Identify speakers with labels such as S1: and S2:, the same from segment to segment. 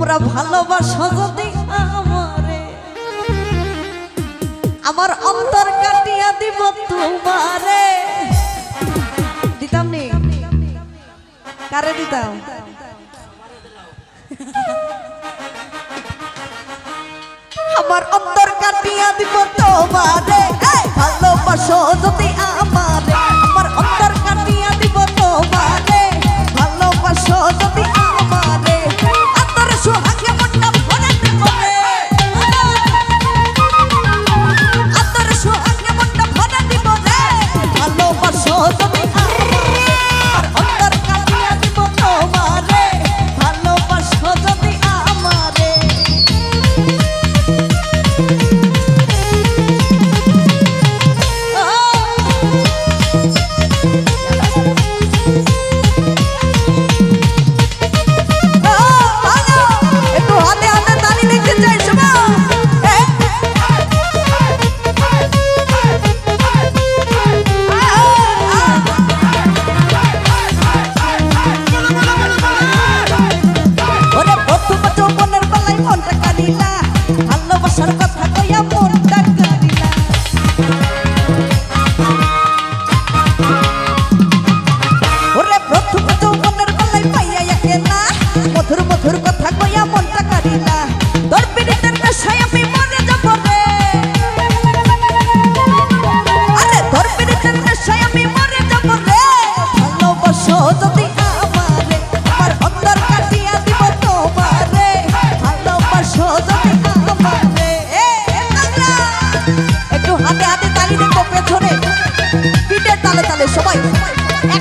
S1: তোমরা ভালোবাসো যদি আমারে। আমার অন্তর কাটিয়া দিব তোমারে। দিতাম নি? কারে দিতাম? আমার অন্তর কাটিয়া দিব তোমারে। ভালোবাসো যদি আমার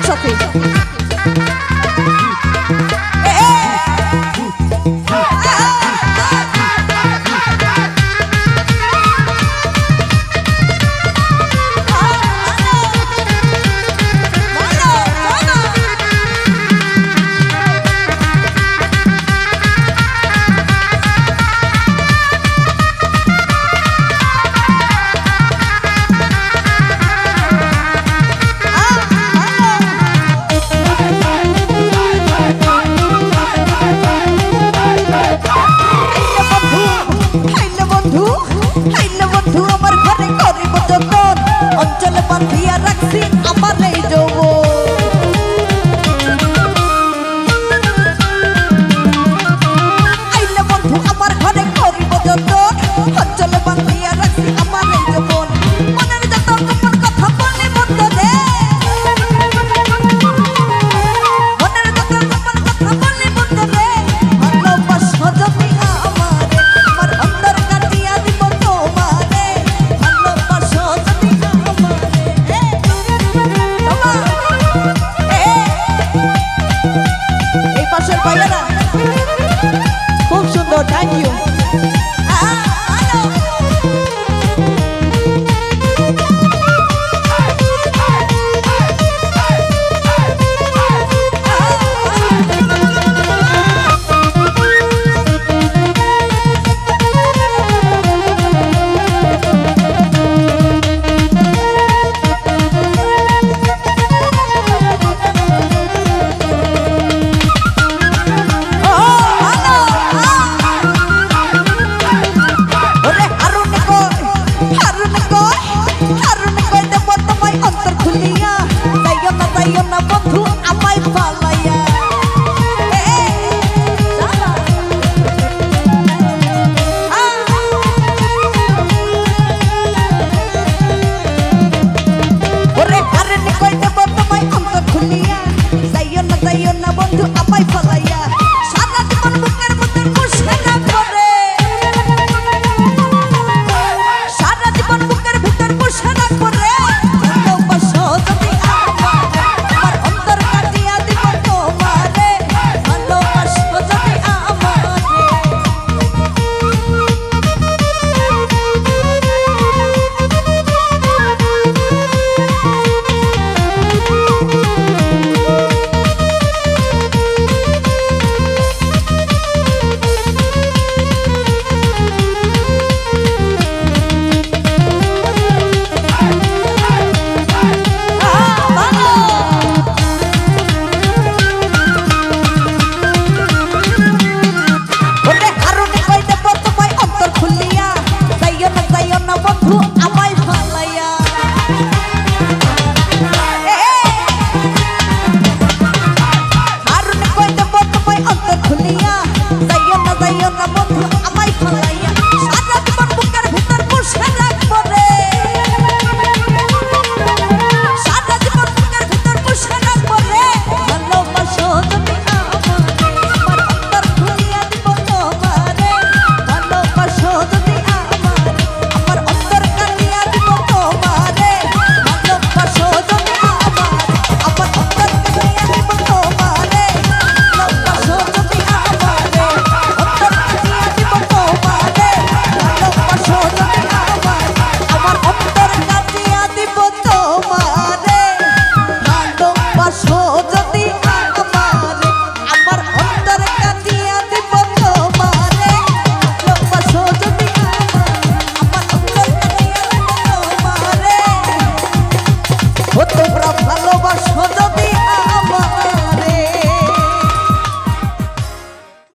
S1: choque. Sayonara